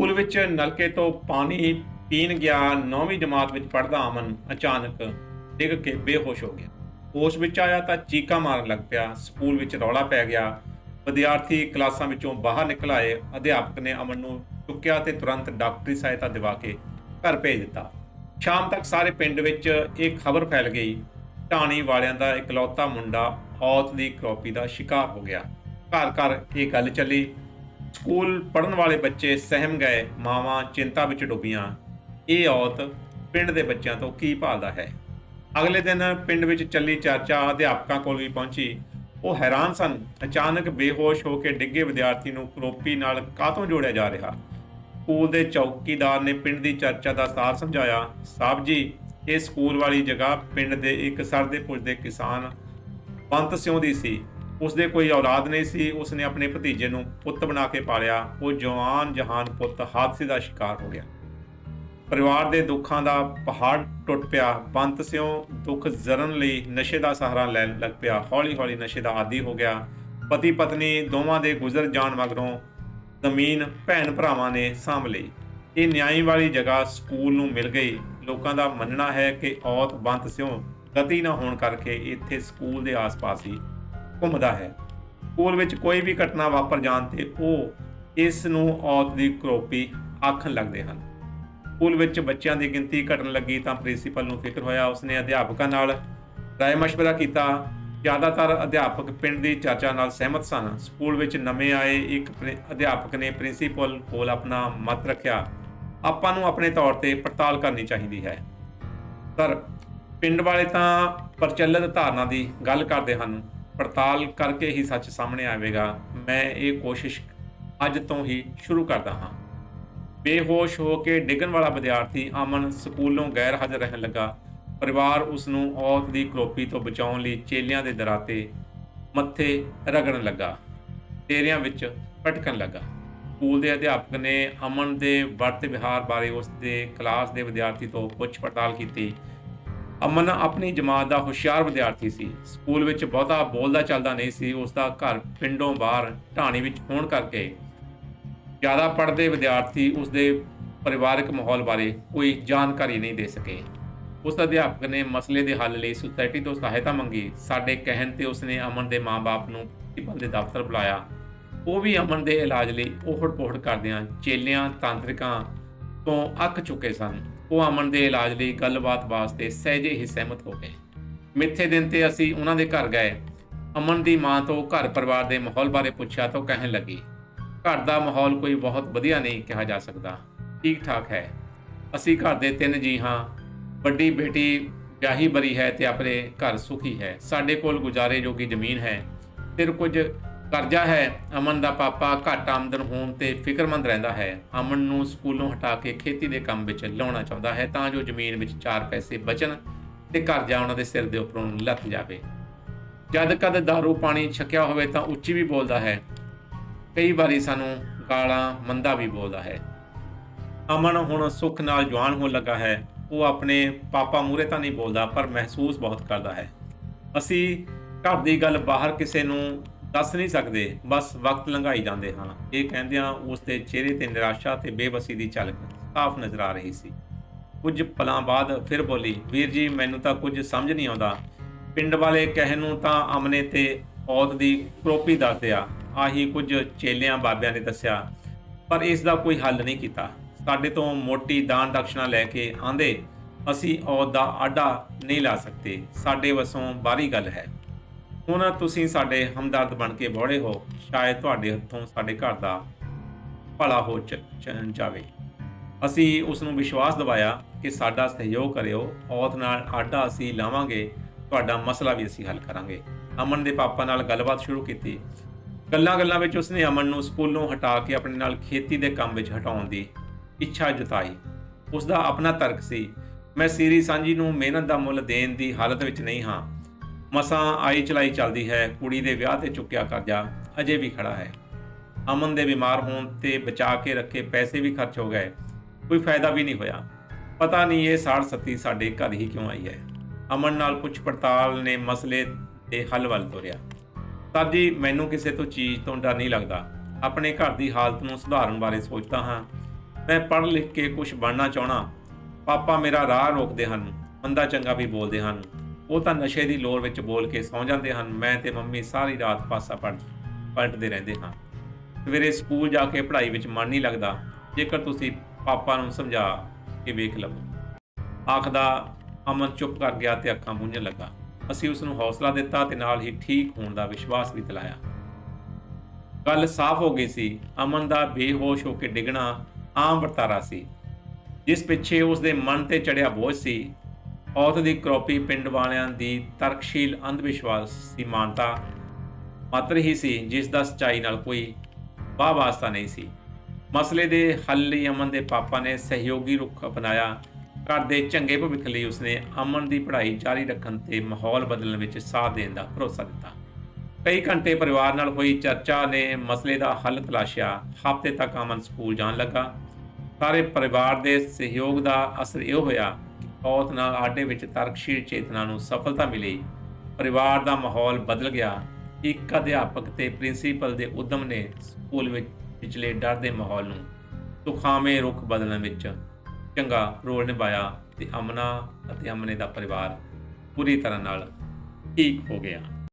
School ਵਿੱਚ ਨਲਕੇ ਤੋਂ ਪਾਣੀ ਪੀਣ ਗਿਆ 9ਵੀਂ ਜਮਾਤ ਵਿੱਚ ਪੜ੍ਹਦਾ ਅਮਨ ਅਚਾਨਕ ਡਿੱਗ ਕੇ ਬੇਹੋਸ਼ ਹੋ ਗਿਆ। ਹੋਸ਼ ਵਿੱਚ ਆਇਆ ਤਾਂ ਚੀਕਾ ਮਾਰਨ ਲੱਗ ਪਿਆ। ਸਕੂਲ ਵਿੱਚ ਰੌਲਾ ਪੈ ਗਿਆ। ਵਿਦਿਆਰਥੀ ਕਲਾਸਾਂ ਵਿੱਚੋਂ ਬਾਹਰ ਨਿਕਲ ਆਏ। ਅਧਿਆਪਕ ਨੇ ਅਮਨ ਨੂੰ ਚੁੱਕਿਆ ਤੇ ਤੁਰੰਤ ਡਾਕਟਰੀ ਸਹਾਇਤਾ ਦਿਵਾ ਕੇ ਘਰ ਭੇਜ ਦਿੱਤਾ। ਸ਼ਾਮ ਤੱਕ ਸਾਰੇ ਪਿੰਡ ਵਿੱਚ ਇਹ ਖਬਰ ਫੈਲ ਗਈ। ਢਾਣੀ ਵਾਲਿਆਂ ਦਾ ਇਕਲੌਤਾ ਮੁੰਡਾ ਔਤ ਦੀ ਕਰੋਪੀ ਦਾ ਸ਼ਿਕਾਰ ਹੋ ਗਿਆ। ਘਰ ਘਰ ਇਹ ਗੱਲ ਚੱਲੀ। ਸਕੂਲ ਪੜਨ ਵਾਲੇ ਬੱਚੇ ਸਹਿਮ ਗਏ, ਮਾਵਾਂ ਚਿੰਤਾ ਵਿੱਚ ਡੁੱਬੀਆਂ। ਇਹ ਔਤ ਪਿੰਡ ਦੇ ਬੱਚਿਆਂ ਤੋਂ ਕੀ ਭਾਲਦਾ ਹੈ? ਅਗਲੇ ਦਿਨ ਪਿੰਡ ਵਿੱਚ ਚੱਲੀ ਚਰਚਾ ਅਧਿਆਪਕਾਂ ਕੋਲ ਵੀ ਪਹੁੰਚੀ। ਉਹ ਹੈਰਾਨ ਸਨ, ਅਚਾਨਕ ਬੇਹੋਸ਼ ਹੋ ਕੇ ਡਿੱਗੇ ਵਿਦਿਆਰਥੀ ਨੂੰ ਕਰੋਪੀ ਨਾਲ ਕਾਹਤੋਂ ਜੋੜਿਆ ਜਾ ਰਿਹਾ? ਸਕੂਲ ਦੇ ਚੌਕੀਦਾਰ ਨੇ ਪਿੰਡ ਦੀ ਚਰਚਾ ਦਾ ਸਾਰ ਸਮਝਾਇਆ ਸਾਹਿਬ ਜੀ, ਇਹ ਸਕੂਲ ਵਾਲੀ ਜਗ੍ਹਾ ਪਿੰਡ ਦੇ ਇੱਕ ਸਰਦੇ ਪੁੱਜਦੇ ਕਿਸਾਨ ਬੰਤ ਸਿਉਂ ਦੀ ਸੀ। ਉਸਦੇ ਕੋਈ ਔਲਾਦ ਨਹੀਂ ਸੀ, ਉਸਨੇ ਆਪਣੇ ਭਤੀਜੇ ਨੂੰ ਪੁੱਤ ਬਣਾ ਕੇ ਪਾਲਿਆ। ਉਹ ਜਵਾਨ ਜਹਾਨ ਪੁੱਤ ਹਾਦਸੇ ਦਾ ਸ਼ਿਕਾਰ ਹੋ ਗਿਆ। ਪਰਿਵਾਰ ਦੇ ਦੁੱਖਾਂ ਦਾ ਪਹਾੜ ਟੁੱਟ ਪਿਆ। ਬੰਤ ਸਿਉਂ ਦੁੱਖ ਜ਼ਰਨ ਲਈ ਨਸ਼ੇ ਦਾ ਸਹਾਰਾ ਲੈਣ ਲੱਗ ਪਿਆ। ਹੌਲੀ-ਹੌਲੀ ਨਸ਼ੇ ਦਾ ਆਦੀ ਹੋ ਗਿਆ। ਪਤੀ ਪਤਨੀ ਦੋਵਾਂ ਦੇ ਗੁਜ਼ਰ ਜਾਣ ਮਗਰੋਂ ਜ਼ਮੀਨ ਭੈਣ ਭਰਾਵਾਂ ਨੇ ਸਾਂਭ ਲਈ। ਇਹ ਨਿਆਈ ਵਾਲੀ ਜਗ੍ਹਾ ਸਕੂਲ ਨੂੰ ਮਿਲ ਗਈ। ਲੋਕਾਂ ਦਾ ਮੰਨਣਾ ਹੈ ਕਿ ਔਤ ਬੰਤ ਸਿਉਂ ਗਤੀ ਨਾ ਹੋਣ ਕਰਕੇ ਇੱਥੇ ਸਕੂਲ ਦੇ ਆਸ-ਪਾਸ ਹੀ ਘੁੰਮਦਾ ਹੈ। ਸਕੂਲ ਵਿੱਚ ਕੋਈ ਵੀ ਘਟਨਾ ਵਾਪਰ ਜਾਣ ਤੇ ਉਹ ਇਸ ਨੂੰ ਔਤ ਦੀ ਕਰੋਪੀ ਆਖਣ ਲੱਗਦੇ ਹਨ। ਸਕੂਲ ਵਿੱਚ ਬੱਚਿਆਂ ਦੀ ਗਿਣਤੀ ਘਟਣ ਲੱਗੀ ਤਾਂ ਪ੍ਰਿੰਸੀਪਲ ਨੂੰ ਫਿਕਰ ਹੋਇਆ। ਉਸਨੇ ਅਧਿਆਪਕਾਂ ਨਾਲ ਰਾਏ ਮਸ਼ਵਰਾ ਕੀਤਾ। ਜ਼ਿਆਦਾਤਰ ਅਧਿਆਪਕ ਪਿੰਡ ਦੀ ਚਰਚਾ ਨਾਲ ਸਹਿਮਤ ਸਨ। ਸਕੂਲ ਵਿੱਚ ਨਵੇਂ ਆਏ ਇੱਕ ਪ੍ਰਿ- ਅਧਿਆਪਕ ਨੇ ਪ੍ਰਿੰਸੀਪਲ ਕੋਲ ਆਪਣਾ ਮਤ ਰੱਖਿਆ। ਆਪਾਂ ਨੂੰ ਆਪਣੇ ਤੌਰ ਤੇ ਪੜਤਾਲ ਕਰਨੀ ਚਾਹੀਦੀ ਹੈ। ਪਰ ਪਿੰਡ ਵਾਲੇ ਤਾਂ ਪ੍ਰਚਲਿਤ ਧਾਰਨਾ ਦੀ ਗੱਲ ਕਰਦੇ ਹਨ। ਪੜਤਾਲ ਕਰਕੇ ਹੀ ਸੱਚ ਸਾਹਮਣੇ ਆਵੇਗਾ। ਮੈਂ ਇਹ ਕੋਸ਼ਿਸ਼ ਅੱਜ ਤੋਂ ਹੀ ਸ਼ੁਰੂ ਕਰਦਾ ਹਾਂ। ਬੇਹੋਸ਼ ਹੋ ਕੇ ਡਿੱਗਣ ਵਾਲਾ ਵਿਦਿਆਰਥੀ ਅਮਨ ਸਕੂਲੋਂ ਗੈਰ ਹਾਜ਼ਰ ਰਹਿਣ ਲੱਗਾ। ਪਰਿਵਾਰ ਉਸ ਨੂੰ ਔਤ ਦੀ ਕਰੋਪੀ ਤੋਂ ਬਚਾਉਣ ਲਈ ਚੇਲਿਆਂ ਦੇ ਦਰਾਤੇ ਮੱਥੇ ਰਗੜਨ ਲੱਗਾ ਤੇਰਿਆਂ ਵਿੱਚ ਭਟਕਣ ਲੱਗਾ। ਸਕੂਲ ਦੇ ਅਧਿਆਪਕ ਨੇ ਅਮਨ ਦੇ ਵਰਤ ਵਿਹਾਰ ਬਾਰੇ ਉਸ ਦੇ ਕਲਾਸ ਦੇ ਵਿਦਿਆਰਥੀ ਤੋਂ ਪੁੱਛ ਪੜਤਾਲ ਕੀਤੀ। ਅਮਨ ਆਪਣੀ ਜਮਾਤ ਦਾ ਹੁਸ਼ਿਆਰ ਵਿਦਿਆਰਥੀ ਸੀ। ਸਕੂਲ ਵਿੱਚ ਬਹੁਤਾ ਬੋਲਦਾ ਚੱਲਦਾ ਨਹੀਂ ਸੀ। ਉਸ ਦਾ ਘਰ ਪਿੰਡੋਂ ਬਾਹਰ ਢਾਣੀ ਵਿੱਚ ਹੋਣ ਕਰਕੇ ਜ਼ਿਆਦਾ ਪੜ੍ਹਦੇ ਵਿਦਿਆਰਥੀ ਉਸ ਦੇ ਪਰਿਵਾਰਕ ਮਾਹੌਲ ਬਾਰੇ ਕੋਈ ਜਾਣਕਾਰੀ ਨਹੀਂ ਦੇ ਸਕੇ। ਉਸ ਅਧਿਆਪਕ ਨੇ ਮਸਲੇ ਦੇ ਹੱਲ ਲਈ ਸੁਸਾਇਟੀ ਤੋਂ ਸਹਾਇਤਾ ਮੰਗੀ। ਸਾਡੇ ਕਹਿਣ ਤੇ ਉਸ ਨੇ ਅਮਨ ਦੇ ਮਾਪੇ ਨੂੰ ਪ੍ਰਿੰਸੀਪਲ ਦੇ ਦਫ਼ਤਰ ਬੁਲਾਇਆ। ਉਹ ਵੀ ਅਮਨ ਦੇ ਇਲਾਜ ਲਈ ਉਹੜ-ਪੋਹੜ ਕਰਦਿਆਂ ਚੇਲਿਆਂ, ਤਾਂਤਰਿਕਾਂ ਤੋਂ ਅੱਕ ਚੁੱਕੇ ਸਨ। ਉਹ ਅਮਨ ਦੇ ਇਲਾਜ ਲਈ ਗੱਲਬਾਤ ਵਾਸਤੇ ਸਹਿਜੇ ਹੀ ਸਹਿਮਤ ਹੋ ਗਏ। ਮਿੱਥੇ ਦਿਨ ਤੇ ਅਸੀਂ ਉਹਨਾਂ ਦੇ ਘਰ ਗਏ। ਅਮਨ ਦੀ ਮਾਂ ਤੋਂ ਘਰ ਪਰਿਵਾਰ ਦੇ ਮਾਹੌਲ ਬਾਰੇ ਪੁੱਛਿਆ ਤਾਂ ਕਹਿਣ ਲੱਗੀ, ਘਰ ਦਾ ਮਾਹੌਲ ਕੋਈ ਬਹੁਤ ਵਧੀਆ ਨਹੀਂ ਕਿਹਾ ਜਾ ਸਕਦਾ। ਠੀਕ ਠਾਕ ਹੈ। ਅਸੀਂ ਘਰ ਦੇ ਤਿੰਨ ਜੀ ਹਾਂ। ਵੱਡੀ ਬੇਟੀ ਵਿਆਹੀ ਬਰੀ ਹੈ ਤੇ ਆਪਣੇ ਘਰ ਸੁਖੀ ਹੈ। ਸਾਡੇ ਕੋਲ ਗੁਜ਼ਾਰੇ ਜੋਗੀ ਜ਼ਮੀਨ ਹੈ। ਫਿਰ ਕੁਝ ਕਰਜ਼ਾ ਹੈ, ਅਮਨ ਦਾ ਪਾਪਾ ਘੱਟ ਆਮਦਨ ਹੋਣ ਤੇ ਫਿਕਰਮੰਦ ਰਹਿੰਦਾ ਹੈ। ਅਮਨ ਨੂੰ ਸਕੂਲੋਂ ਹਟਾ ਕੇ ਖੇਤੀ ਦੇ ਕੰਮ ਵਿੱਚ ਲਾਉਣਾ ਚਾਹੁੰਦਾ ਹੈ ਤਾਂ ਜੋ ਜ਼ਮੀਨ ਵਿੱਚ ਚਾਰ ਪੈਸੇ ਬਚਣ ਤੇ ਕਰਜ਼ਾ ਉਹਨਾਂ ਦੇ ਸਿਰ ਦੇ ਉੱਪਰੋਂ ਲੱਥ ਜਾਵੇ। ਜਦ ਕਦ दारू ਪਾਣੀ ਛਕਿਆ ਹੋਵੇ ਤਾਂ ਉੱਚੀ ਵੀ ਬੋਲਦਾ ਹੈ। ਕਈ ਵਾਰੀ ਸਾਨੂੰ ਗਾਲਾਂ ਮੰਦਾ ਵੀ ਬੋਲਦਾ ਹੈ। ਅਮਨ ਹੁਣ ਸੁੱਖ ਨਾਲ ਜਵਾਨ ਹੋਣ ਲੱਗਾ ਹੈ। ਉਹ ਆਪਣੇ ਪਾਪਾ ਮੂਰੇ ਤਾਂ ਨਹੀਂ ਬੋਲਦਾ, ਪਰ ਮਹਿਸੂਸ ਬਹੁਤ ਕਰਦਾ ਹੈ। ਅਸੀਂ ਘਰ ਦੀ ਗੱਲ ਬਾਹਰ ਕਿਸੇ ਨੂੰ ਦੱਸ ਨਹੀਂ ਸਕਦੇ, ਬਸ ਵਕਤ ਲੰਘਾਈ ਜਾਂਦੇ ਹਨ ਇਹ ਕਹਿੰਦਿਆਂ ਉਸ ਦੇ ਚਿਹਰੇ ਤੇ ਨਿਰਾਸ਼ਾ ਤੇ ਬੇਬਸੀ ਦੀ ਝਲਕ ਸਾਫ਼ ਨਜ਼ਰ ਆ ਰਹੀ ਸੀ। ਕੁਝ ਪਲਾਂ ਬਾਅਦ ਫਿਰ ਬੋਲੀ, ਵੀਰ ਜੀ, ਮੈਨੂੰ ਤਾਂ ਕੁਝ ਸਮਝ ਨਹੀਂ ਆਉਂਦਾ। ਪਿੰਡ ਵਾਲੇ ਕਹਿਣ ਨੂੰ ਤਾਂ ਅਮਨੇ ਤੇ ਔਤ ਦੀ ਕਰੋਪੀ ਦੱਸਦਿਆ ਆਹੀ ਕੁਝ ਚੇਲਿਆਂ ਬਾਬਿਆਂ ਨੇ ਦੱਸਿਆ, ਪਰ ਇਸ ਦਾ ਕੋਈ ਹੱਲ ਨਹੀਂ ਕੀਤਾ। ਸਾਡੇ ਤੋਂ ਮੋਟੀ ਦਾਨ ਦਕਸ਼ਨਾ ਲੈ ਕੇ ਆਂਦੇ, ਅਸੀਂ ਔਤ ਦਾ ਆਡਾ ਨਹੀਂ ਲਾ ਸਕਦੇ। ਸਾਡੇ ਵਸੋਂ ਬਾਹਰੀ ਗੱਲ ਹੈ। ਹੁਣ ਤੁਸੀਂ ਸਾਡੇ ਹਮਦਰਦ ਬਣ ਕੇ ਬੋੜੇ ਹੋ। ਸ਼ਾਇਦ ਤੁਹਾਡੇ ਹੱਥੋਂ ਸਾਡੇ ਘਰ ਦਾ ਭਲਾ ਹੋ ਚ- ਜਾਵੇ। ਅਸੀਂ ਉਸ ਨੂੰ ਵਿਸ਼ਵਾਸ ਦਿਵਾਇਆ ਕਿ ਸਾਡਾ ਸਹਿਯੋਗ ਕਰਿਓ। ਔਤ ਨਾਲ ਆਡਾ ਅਸੀਂ ਲਾਵਾਂਗੇ। ਤੁਹਾਡਾ ਮਸਲਾ ਵੀ ਅਸੀਂ ਹੱਲ ਕਰਾਂਗੇ। ਅਮਨ ਦੇ ਪਾਪਾ ਨਾਲ ਗੱਲਬਾਤ ਸ਼ੁਰੂ ਕੀਤੀ। ਗੱਲਾਂ-ਗੱਲਾਂ ਵਿੱਚ ਉਸਨੇ ਅਮਨ ਨੂੰ ਸਕੂਲੋਂ ਹਟਾ ਕੇ ਆਪਣੇ ਨਾਲ ਖੇਤੀ ਦੇ ਕੰਮ ਵਿੱਚ ਹਟਾਉਣ ਦੀ ਇੱਛਾ ਜਤਾਈ। ਉਸ ਦਾ ਆਪਣਾ ਤਰਕ ਸੀ। ਮੈਂ ਸੀਰੀ ਸਾਂਝੀ ਨੂੰ ਮਿਹਨਤ ਦਾ ਮੁੱਲ ਦੇਣ ਦੀ ਹਾਲਤ ਵਿੱਚ ਨਹੀਂ ਹਾਂ। ਮਸਾਂ ਆਈ ਚਲਾਈ ਚੱਲਦੀ ਹੈ, ਕੁੜੀ ਦੇ ਵਿਆਹ ਤੇ ਚੁੱਕਿਆ ਕਰਜ਼ਾ ਅਜੇ ਵੀ ਖੜਾ ਹੈ। ਅਮਨ ਦੇ ਬਿਮਾਰ ਹੋਣ ਤੇ ਬਚਾ ਕੇ ਰੱਖੇ ਪੈਸੇ ਵੀ ਖਰਚ ਹੋ ਗਏ। ਕੋਈ ਫਾਇਦਾ ਵੀ ਨਹੀਂ ਹੋਇਆ। ਪਤਾ ਨਹੀਂ ਇਹ ਸਾੜ ਸੱਤੀ ਸਾਡੇ ਘਰ ਹੀ ਕਿਉਂ ਆਈ ਹੈ। ਅਮਨ ਨਾਲ ਪੁੱਛ ਪੜਤਾਲ ਨੇ ਮਸਲੇ ਦੇ ਹੱਲ ਵੱਲ ਤੋਰਿਆ। ਸਰ ਜੀ, ਮੈਨੂੰ ਕਿਸੇ ਤੋਂ ਚੀਜ਼ ਤੋਂ ਡਰ ਨਹੀਂ ਲੱਗਦਾ। ਆਪਣੇ ਘਰ ਦੀ ਹਾਲਤ ਨੂੰ ਸੁਧਾਰਨ ਬਾਰੇ ਸੋਚਦਾ ਹਾਂ। ਮੈਂ ਪੜ੍ਹ ਲਿਖ ਕੇ ਕੁਝ ਬਣਨਾ ਚਾਹਣਾ ਪਾਪਾ ਮੇਰਾ ਰਾਹ ਰੋਕਦੇ ਹਨ। ਮੰਦਾ ਚੰਗਾ ਵੀ ਬੋਲਦੇ ਹਨ। ਉਹ ਤਾਂ ਨਸ਼ੇ ਦੀ ਲੋਰ ਵਿੱਚ ਬੋਲ ਕੇ ਸੌਂ ਜਾਂਦੇ ਹਨ। ਮੈਂ ਤੇ ਮੰਮੀ ਸਾਰੀ ਰਾਤ ਪਾਸਾ ਪੜ ਪਲਟਦੇ ਰਹਿੰਦੇ ਹਾਂ। ਸਵੇਰੇ ਸਕੂਲ ਜਾ ਕੇ ਪੜ੍ਹਾਈ ਵਿੱਚ ਮਨ ਨਹੀਂ ਲੱਗਦਾ। ਜੇਕਰ ਤੁਸੀਂ ਪਾਪਾ ਨੂੰ ਸਮਝਾ ਕੇ ਵੇਖ ਲਵੋ। ਆਖਦਾ, ਅਮਨ ਚੁੱਪ ਕਰ ਗਿਆ ਤੇ ਅੱਖਾਂ ਮੂੰਝਣ ਲੱਗਾ। ਅਸੀਂ ਉਸ ਨੂੰ ਹੌਸਲਾ ਦਿੱਤਾ ਤੇ ਨਾਲ ਹੀ ਠੀਕ ਹੋਣ ਦਾ ਵਿਸ਼ਵਾਸ ਵੀ ਦਿਲਾਇਆ। ਗੱਲ ਸਾਫ਼ ਹੋ ਗਈ ਸੀ। ਅਮਨ ਦਾ ਬੇਹੋਸ਼ ਹੋ ਕੇ ਡਿੱਗਣਾ ਆਮ ਵਰਤਾਰਾ ਸੀ। ਜਿਸ ਪਿੱਛੇ ਉਸ ਦੇ ਮਨ ਤੇ ਚੜਿਆ ਬੋਝ ਸੀ ਔਤ ਦੀ ਕਰੋਪੀ ਪਿੰਡ ਵਾਲਿਆਂ ਦੀ ਤਰਕਸ਼ੀਲ ਅੰਧ ਵਿਸ਼ਵਾਸ ਦੀ ਮਾਨਤਾ ਮਾਤਰ ਹੀ ਸੀ, ਜਿਸ ਦਾ ਸਚਾਈ ਨਾਲ ਕੋਈ ਵਾਹ ਵਾਸਤਾ ਨਹੀਂ ਸੀ। ਮਸਲੇ ਦੇ ਹੱਲ ਲਈ ਅਮਨ ਦੇ ਪਾਪਾ ਨੇ ਸਹਿਯੋਗੀ ਰੁਖ ਅਪਣਾਇਆ। ਘਰ ਦੇ ਚੰਗੇ ਭਵਿੱਖ ਲਈ ਉਸਨੇ ਅਮਨ ਦੀ ਪੜ੍ਹਾਈ ਜਾਰੀ ਰੱਖਣ ਤੇ ਮਾਹੌਲ ਬਦਲਣ ਵਿੱਚ ਸਾਥ ਦੇਣ ਦਾ ਭਰੋਸਾ ਦਿੱਤਾ। ਕਈ ਘੰਟੇ ਪਰਿਵਾਰ ਨਾਲ ਹੋਈ ਚਰਚਾ ਨੇ ਮਸਲੇ ਦਾ ਹੱਲ ਤਲਾਸ਼ਿਆ। ਹਫ਼ਤੇ ਤੱਕ ਅਮਨ ਸਕੂਲ ਜਾਣ ਲੱਗਾ। ਸਾਰੇ ਪਰਿਵਾਰ ਦੇ ਸਹਿਯੋਗ ਦਾ ਅਸਰ ਇਹ ਹੋਇਆ ਕਿ ਔਰਤ ਨਾਲ ਆਡੇ ਵਿੱਚ ਤਰਕਸ਼ੀਲ ਚੇਤਨਾ ਨੂੰ ਸਫਲਤਾ ਮਿਲੀ। ਪਰਿਵਾਰ ਦਾ ਮਾਹੌਲ ਬਦਲ ਗਿਆ। ਇੱਕ ਅਧਿਆਪਕ ਤੇ ਪ੍ਰਿੰਸੀਪਲ ਦੇ ਉਦਮ ਨੇ ਸਕੂਲ ਵਿੱਚ ਪਿਛਲੇ ਡਰ ਦੇ ਮਾਹੌਲ ਨੂੰ ਸੁਖਾਵੇਂ ਰੁਖ ਬਦਲਣ ਵਿੱਚ ਚੰਗਾ ਰੋਲ ਨਿਭਾਇਆ ਤੇ ਅਮਨਾ ਅਤੇ ਅਮਨੇ ਦਾ ਪਰਿਵਾਰ ਪੂਰੀ ਤਰ੍ਹਾਂ ਨਾਲ ਠੀਕ ਹੋ ਗਿਆ।